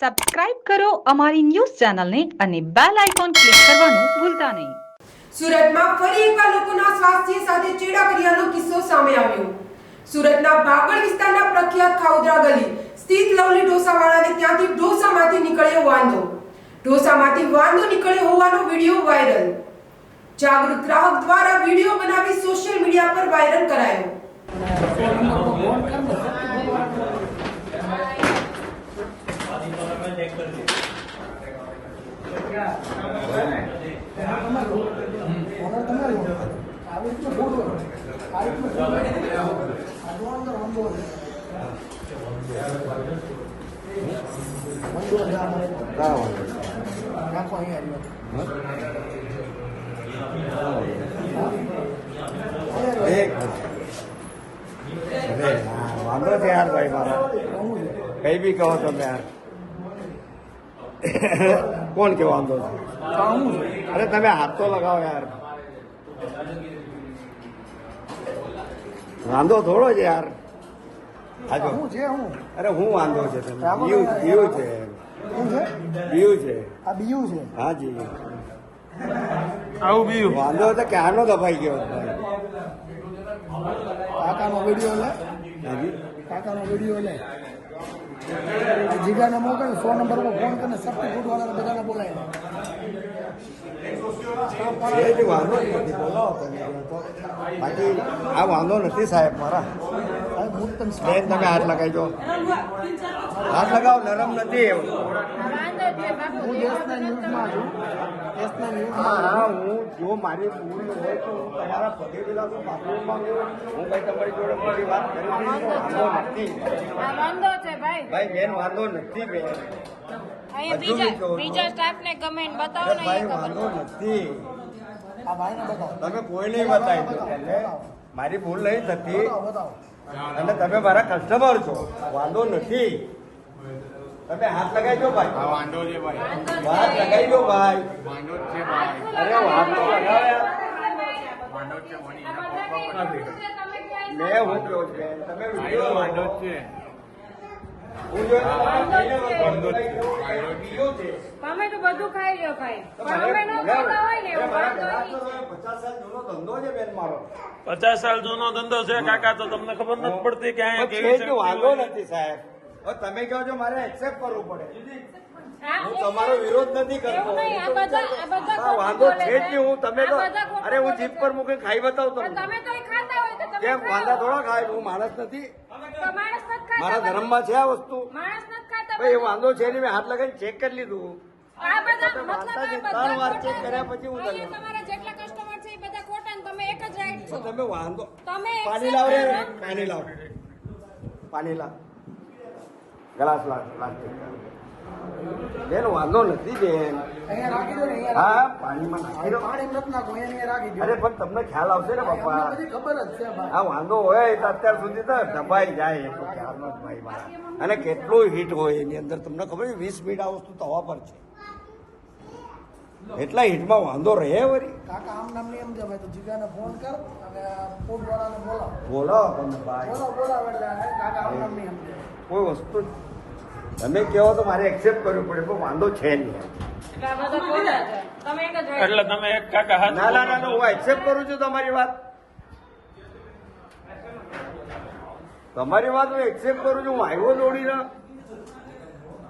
Subscribe કરો અમારી news ચેનલને અને બેલ આઇકોન ક્લિક કરવાનું ભૂલતા નહીં. સુરતમાં ફરી એકવાર લોકોના સ્વાસ્થ્ય સાથે ચેડા કર્યાનો કિસ્સો સામે આવ્યો. સુરતના બાગડ વિસ્તારના પ્રખ્યાત ખાઉદરા ગલી સ્થિત લવલી ઢોસાવાળાને ત્યાંથી ઢોસામાંથી નીકળ્યો વાંધો ઢોસામાંથી વાંધો નીકળ્યો હોવાનો વીડિયો વાયરલ. જાગૃત ગ્રાહક દ્વારા વીડિયો બનાવી સોશિયલ મીડિયા પર વાયરલ કરાયો. છે યાર ભાઈ મારો. કઈ બી કહો તમે યાર. કોણ કે વાંધો છે? અરે તમે હાથ તો લગાવો યાર. વાંધો થોડો છે યાર. અરે હું વાંધો છે તમે બીયું બીયું છે. શું છે? બીયું છે. આ બીયું છે. હા જી. આવું બીયું. વાંધો તો ક્યારનો દબાઈ ગયો? ભાઈ કાકાનો વીડિયો લે. કાકાનો વીડિયો લે. જીગાને મોકલ સો નંબર પર ફોન કરીને ફૂડ વાળાને બધાને બોલાય. બાકી આ વાંધો નથી સાહેબ, મારા. બેન તમે હાથ લગાવી દો હાથ લગાવો નરમ નથી એવું. હું દેશના ન્યૂઝમાં છું. દેશના હા હા હું જો મારી ભૂલ હોય તો હું તમારા પગે પેલા માફી માંગુ હું કઈ તમારી જોડે મોટી વાત કરી વાંધો નથી. આ વાંધો છે ભાઈ. ભાઈ બેન વાંધો નથી બેન. બીજા કમેન્ટ બતાવો ને વાંધો નથી. આ ભાઈને બતાવો. તમે કોઈ નહીં બતાવી દો મારી ભૂલ નહીં થતી. અને તમે મારા કસ્ટમર છો. વાંધો નથી. તમે હાથ લગાવજો ભાઈ. વાંધો છે ભાઈ. હાથ લગાવજો ભાઈ. વાંધો છે ભાઈ. અરે હાથ તો લગાવો. વાંધો ક્યાંય મેં હું કહ્યું છે તમે વાંધો છે હું જો વાંધો જ છે. વીડિયો છે તમે તો બધું ખાઈ લ્યો ભાઈ. પણ અમે ન ખાતા હોય ને એવું વાંધો નહીં. પચાસ સાલ જૂનો ધંધો છે બેન મારો. પચાસ સાલ જૂનો ધંધો છે કાકા તો તમને ખબર નથી પડતી કે અહીંયા કેવી છે છે વાંધો નથી સાહેબ. હવે તમે કહો છો મારે એક્સેપ્ટ કરવું પડે. હું? તમારો વિરોધ નથી કરતો. વાંધો છે જ નહીં હું તમે તો અરે હું જીપ પર મૂકીને ખાઈ બતાવું તમને. તમે તો એ ખાતા હોય તો તમે કેમ. વાંધા થોડા ખાય હું માણસ નથી. મારા. ધર્મમાં છે આ વસ્તુ? ભાઈ વાંધો છે નહીં મેં હાથ લગાવીને ચેક કરી લીધું. ત્રણ વાર ચેક કર્યા પછી હું ને તમે વાંધો. પાણી લાવ રે. પાણી લાવ. પાણી લાવ. ગ્લાસ લાવ પ્લાસ્ટિક બેન વાંધો નથી બેન. હા પાણીમાં અરે પણ તમને ખ્યાલ આવશે ને બાપા આ વાંધો હોય તો અત્યાર સુધી તો દબાઈ જાય એટલો ખ્યાલ ભાઈ મારા અને કેટલું હીટ હોય એની અંદર તમને ખબર છે વીસ મિનિટ આ વસ્તુ તવા પર છે. એટલા હીટમાં વાંધો રહે વરી. કાકા આમ નામ નહીં સમજે ભાઈ તો જીગાને ફોન કર અને ફૂડ વાળાને બોલાવો. બોલાવો તમે ભાઈ. બોલાવો બોલાવો એટલે કાકા આમ નામ એમ કોઈ વસ્તુ તમે કહો તો મારે એક્સેપ્ટ કરવું પડે પણ વાંધો છે નહીં. એટલે તમે એક જ right એટલે તમે એક કાકા હાથ ના ના ના ના, હું એક્સેપ્ટ કરું છું તમારી વાત. તમારી વાત હું એક્સેપ્ટ કરું છું હું આવ્યો દોડીને.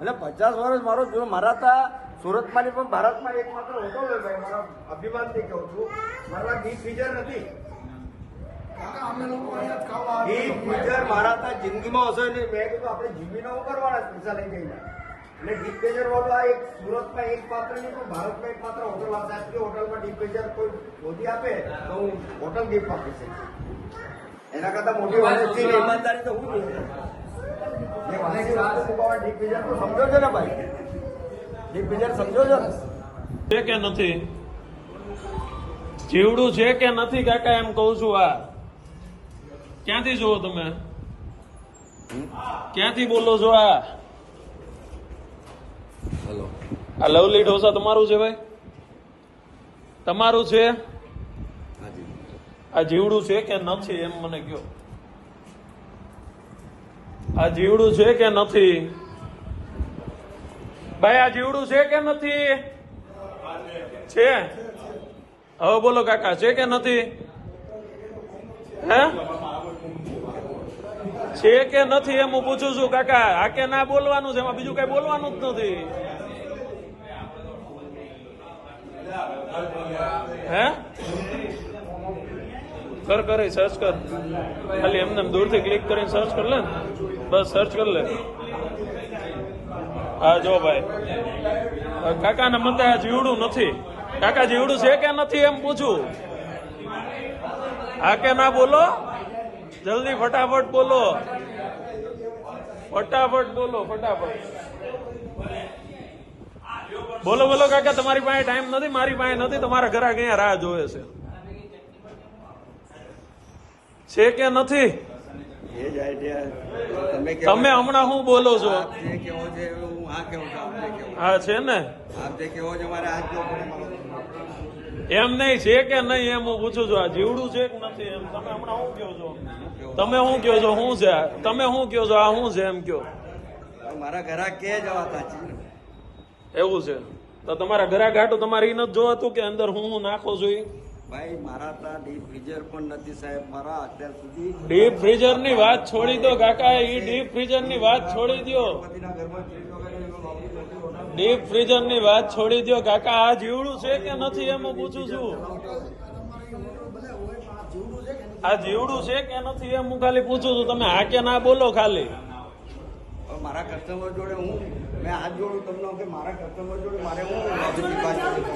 એટલે પચાસ વર્ષ મારો જો મારા તા સુરતમાંની પણ ભારતમાં એકમાત્ર હોટલ ભાઈ મારા અભિમાનથી કહું છું. મારા ગીત ફીચર નથી. ડીપ ફીચર મારા ત્યાં જિંદગીમાં હશે મેં કીધું આપણે જીવીને કરવાના પૈસા લઈ જઈને એટલે ડીપ ફીચર વાળું આ એક સુરતમાં એક પાત્ર નહીં પણ ભારતમાં એક માત્ર હોટલ આ સાહેબ કે હોટલમાં ડિપેજર કોઈ મોદી આપે તો હું હોટલ ગિફ્ટ આપીશ. એના કરતા મોટી વાત ઈમાનદારી તો હું જોઈએ જે વાસી વસ્તુ મુકાવા ડીપ ફીચર તો સમજો છો ને ભાઈ? ડીપ ફીચર સમજો છો ને? છે કે નથી? જીવડું છે કે નથી કાકા એમ કહું છું આ. ક્યાંથી જુઓ તમે? ક્યાંથી બોલો છો આ? હેલો આ લવલી ઢોસા તમારું છે ભાઈ? તમારું છે? આ જીવડું છે કે નથી એમ મને કયો? આ જીવડું છે કે નથી? ભાઈ આ જીવડું છે કે નથી? છે? હવે બોલો કાકા છે કે નથી? હે? છે કે નથી એમ હું પૂછું છું, કાકા, આ કે ના બોલવાનું છે? એમાં બીજું કઈ બોલવાનું જ નથી. હે? કર, કરે સર્ચ કર. ખાલી એમને એમ દૂરથી ક્લિક કરીને સર્ચ કર લે. બસ સર્ચ કર લે. હા, જો ભાઈ. કાકાને મતે આ જીવડું નથી. કાકા, જીવડું છે કે નથી એમ પૂછું? હા કે ના બોલો? જલ્દી ફટાફટ બોલો. ફટાફટ બોલો ફટાફટ. બોલો બોલો કાકા તમારી પાસે ટાઈમ નથી મારી પાસે નથી તમારા ઘરે અહીંયા રાહ જોવે છે? છે કે નથી? તમે હમણાં હું બોલો છો? હું છું ને? કેવો છે મારે મારો. એમ નહીં છે કે નહીં એમ હું પૂછું છું આ જીવડું છે કે નથી એમ? તમે હમણાં શું કહો છો? તમે શું કહો છો? શું છે? તમે શું કહો છો? આ શું છે એમ કહો મારા ઘરા કે જવાતા એવું છે? તો તમારા ઘરા ઘાટું તમારે એ નથી જોવાતું કે અંદર હું નાખો છો ભાઈ મારા ત્યાં ડીપ ફ્રીઝર પણ નથી સાહેબ. મારા અત્યાર સુધી ડીપ ફ્રીઝરની વાત છોડી દો કાકા એ ડીપ ફ્રીઝરની વાત છોડી દો. ડીપ ફ્રીઝરની વાત છોડી દો કાકા આ જીવડું છે કે નથી એમ હું પૂછું છું? આ જીવડું છે કે નથી એમ હું ખાલી પૂછું છું. તમે હા કે ના બોલો ખાલી. હવે મારા કસ્ટમર જોડે હું? મેં હાથ જોડું તમને કે મારા કસ્ટમર જોડે મારે હું લોજિકની વાત કરવાની?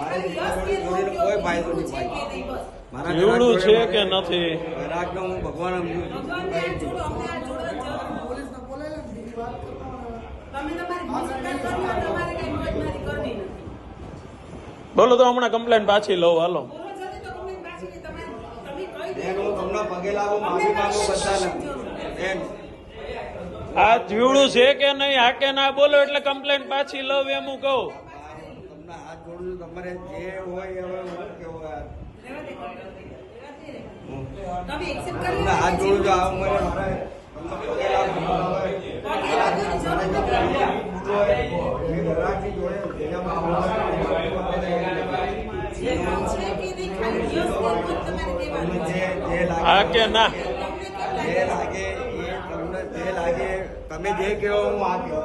મારે કસ્ટમર જોડીને કોઈ ફાયદો નહીં મારા જીવડું છે કે નથી? ગ્રાહકને હું ભગવાન સમજુ છું. બોલો તો હમણાં કમ્પ્લેન પાછી લઉં હાલો. બેન હું તમને પગે લાગુ માફી માંગુ બધાને બેન. આ જીવડું છે કે નહીં આ કે ના બોલો એટલે કમ્પ્લેન પાછી લઉં એમ હું કહું. તમને હાથ જોડું તમારે જે હોય એ હવે હું કેવું યાર હું- તમને હાથ જોડું છું આ ઉંમરે હા કે ના? જે લાગે એ તમને જે લાગે તમે જે કહો હું આ કહો.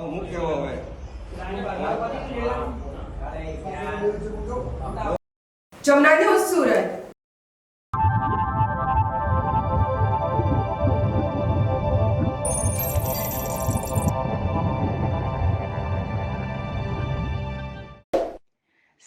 હું કેવો હવે? જમના ન્યૂઝ સુરત